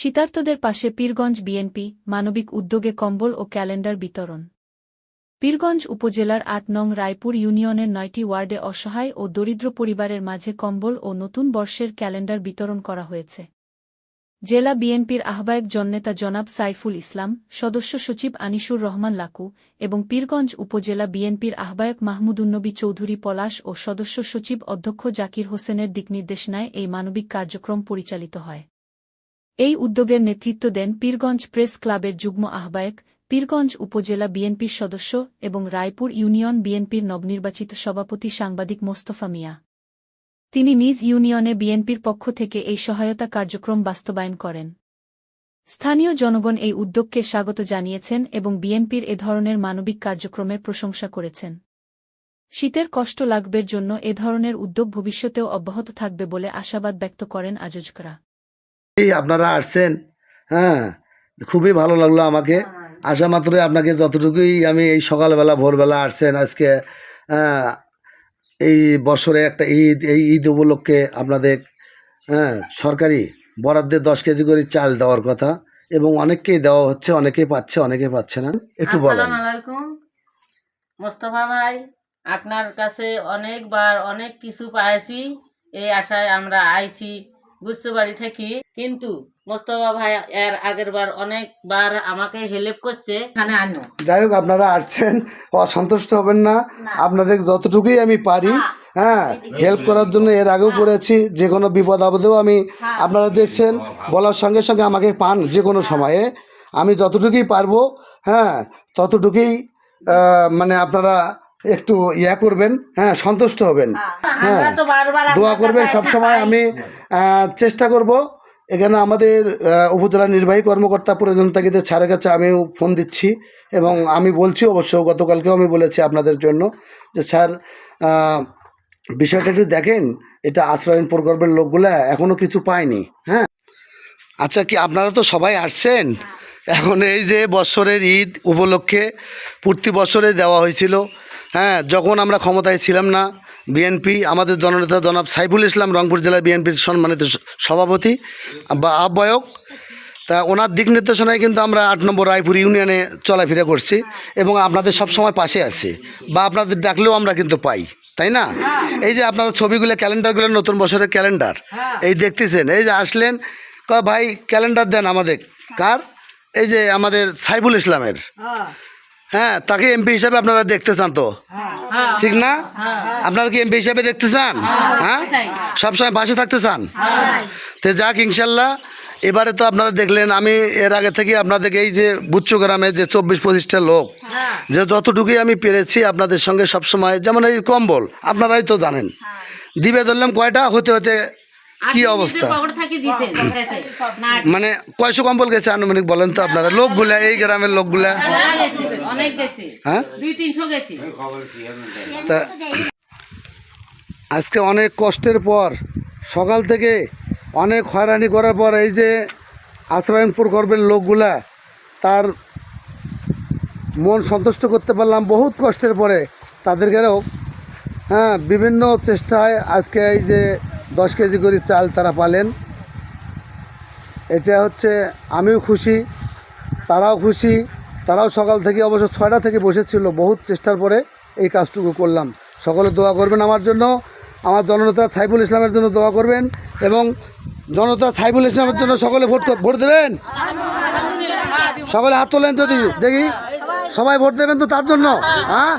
শীতার্তদের পাশে পীরগঞ্জ বিএনপি, মানবিক উদ্যোগে কম্বল ও ক্যালেন্ডার বিতরণ। পীরগঞ্জ উপজেলার আট নং রায়পুর ইউনিয়নের নয়টি ওয়ার্ডে অসহায় ও দরিদ্র পরিবারের মাঝে কম্বল ও নতুন বর্ষের ক্যালেন্ডার বিতরণ করা হয়েছে। জেলা বিএনপির আহ্বায়ক জননেতা জনাব সাইফুল ইসলাম, সদস্য সচিব আনিসুর রহমান লাকু এবং পীরগঞ্জ উপজেলা বিএনপির আহ্বায়ক মাহমুদুন্নবী চৌধুরী পলাশ ও সদস্য সচিব অধ্যক্ষ জাকির হোসেনের দিকনির্দেশনায় এই মানবিক কার্যক্রম পরিচালিত হয়। এই উদ্যোগের নেতৃত্ব দেন পীরগঞ্জ প্রেস ক্লাবের যুগ্ম আহ্বায়ক, পীরগঞ্জ উপজেলা বিএনপির সদস্য এবং রায়পুর ইউনিয়ন বিএনপির নবনির্বাচিত সভাপতি সাংবাদিক মোস্তফা মিয়া। তিনি নিজ ইউনিয়নে বিএনপির পক্ষ থেকে এই সহায়তা কার্যক্রম বাস্তবায়ন করেন। স্থানীয় জনগণ এই উদ্যোগকে স্বাগত জানিয়েছেন এবং বিএনপির এ ধরনের মানবিক কার্যক্রমের প্রশংসা করেছেন। শীতের কষ্ট লাগবের জন্য এ ধরনের উদ্যোগ ভবিষ্যতেও অব্যাহত থাকবে বলে আশাবাদ ব্যক্ত করেন আয়োজকরা আপনারা আসছেন হ্যাঁ খুবই ভালো লাগল আমাকে। আসা মাত্রই আপনাকে যতটুকুই আমি এই সকালবেলা ভোরবেলা আসছেন আজকে হ্যাঁ, এই বছরে একটা ঈদ এই ঈদ উপলক্ষে আপনাদের হ্যাঁ সরকারি বরাদ্দে দশ কেজি করে চাল দেওয়ার কথা এবং অনেককেই দেওয়া হচ্ছে অনেকেই পাচ্ছে অনেকে পাচ্ছে না। একটু বলেন। আলাইকুম। মোস্তফা ভাই আপনার কাছে অনেকবার অনেক কিছু পাইছি এই আশায় আমরা আইছি। গুচ্ছবাড়ি থাকি। কিন্তু মোস্তফা ভাই এর আগের বার অনেকবার আমাকে হেল্প করছে এখানে আনো। যাই হোক আপনারা আসছেন অসন্তুষ্ট হবেন না। আপনাদের যতটুকুই আমি পারি হ্যাঁ। হেল্প করার জন্য এর আগেও করেছি যে কোনো বিপদ আপদেও আমি আপনারা দেখছেন বলার সঙ্গে সঙ্গে আমাকে পান যে কোনো সময়ে। আমি যতটুকুই পারব হ্যাঁ ততটুকুই মানে আপনারা একটু ইয়া করবেন হ্যাঁ সন্তুষ্ট হবেন। হ্যাঁ বারবার দোয়া করবেন সবসময় আমি চেষ্টা করব। এখানে আমাদের উপজেলা নির্বাহী কর্মকর্তা প্রয়োজন থাকিতে স্যারের কাছে আমিও ফোন দিচ্ছি। এবং আমি বলছি অবশ্য গতকালকেও আমি বলেছি আপনাদের জন্য যে স্যার বিষয়টা একটু দেখেন এটা আশ্রয়ন প্রকল্পের লোকগুলা এখনও কিছু পায়নি হ্যাঁ। আচ্ছা কি আপনারা তো সবাই আসছেন? এখন এই যে বছরের ঈদ উপলক্ষে প্রতি বছরে দেওয়া হয়েছিল হ্যাঁ যখন আমরা ক্ষমতায় ছিলাম না বিএনপি আমাদের জননেতা জনাব সাইফুল ইসলাম রংপুর জেলা বিএনপির সম্মানিত সভাপতি বা আহ্বায়ক। তা ওনার দিক নির্দেশনায় কিন্তু আমরা আট নম্বর রায়পুর ইউনিয়নে চলাফেরা করছি এবং আপনাদের সব সময় পাশে আছি বা আপনাদের ডাকলেও আমরা কিন্তু পাই তাই না? এই যে আপনার ছবিগুলো ক্যালেন্ডারগুলো নতুন বছরের ক্যালেন্ডার এই দেখতেছেন এই যে আসলেন কয় ভাই ক্যালেন্ডার দেন আমাদের কার? এই যে আমাদের সাইফুল ইসলামের। হ্যাঁ তাকে এমপি হিসাবে আপনারা দেখতে চান তো হ্যাঁ, ঠিক না আপনারা কি এমপি হিসাবে দেখতে চান হ্যাঁ সবসময় পাশে থাকতে চান তো যাক ইনশাল্লাহ এবারে তো আপনারা দেখলেন আমি এর আগে থেকে আপনাদেরকে এই যে বুচ্চু গ্রামে যে চব্বিশ পঁচিশটা লোক যে যতটুকুই আমি পেরেছি আপনাদের সঙ্গে সবসময় যেমন এই কম্বল আপনারাই তো জানেন দিবে ধরলাম কয়টা হতে হতে কি অবস্থা মানে কয়শো কম্বল গেছে আনুমানিক বলেন তো আপনারা লোকগুলা এই গ্রামের লোকগুলা অনেক গেছে। হ্যাঁ? দুই তিনশো গেছে। তা আজকে অনেক কষ্টের পর সকাল থেকে অনেক হয়রানি করার পর এই যে আশ্রয়ন প্রকল্পের লোকগুলা তার মন সন্তুষ্ট করতে পারলাম বহুত কষ্টের পরে। তাদেরকেও হ্যাঁ বিভিন্ন চেষ্টায় আজকে এই যে দশ কেজি করে চাল তারা পালেন। এটা হচ্ছে আমিও খুশি তারাও খুশি। তারাও সকাল থেকে অবশ্য ছয়টা থেকে বসেছিল, বহুত চেষ্টার পরে এই কাজটুকু করলাম। সকলে দোয়া করবেন আমার জন্য, আমার জননেতা সাইফুল ইসলামের জন্য দোয়া করবেন এবং জনতা সাইফুল ইসলামের জন্য সকলে ভোট ভোট দেবেন? সকলে হাত তোলেন যদি, দেখি। সবাই ভোট দেবেন তো তার জন্য হ্যাঁ?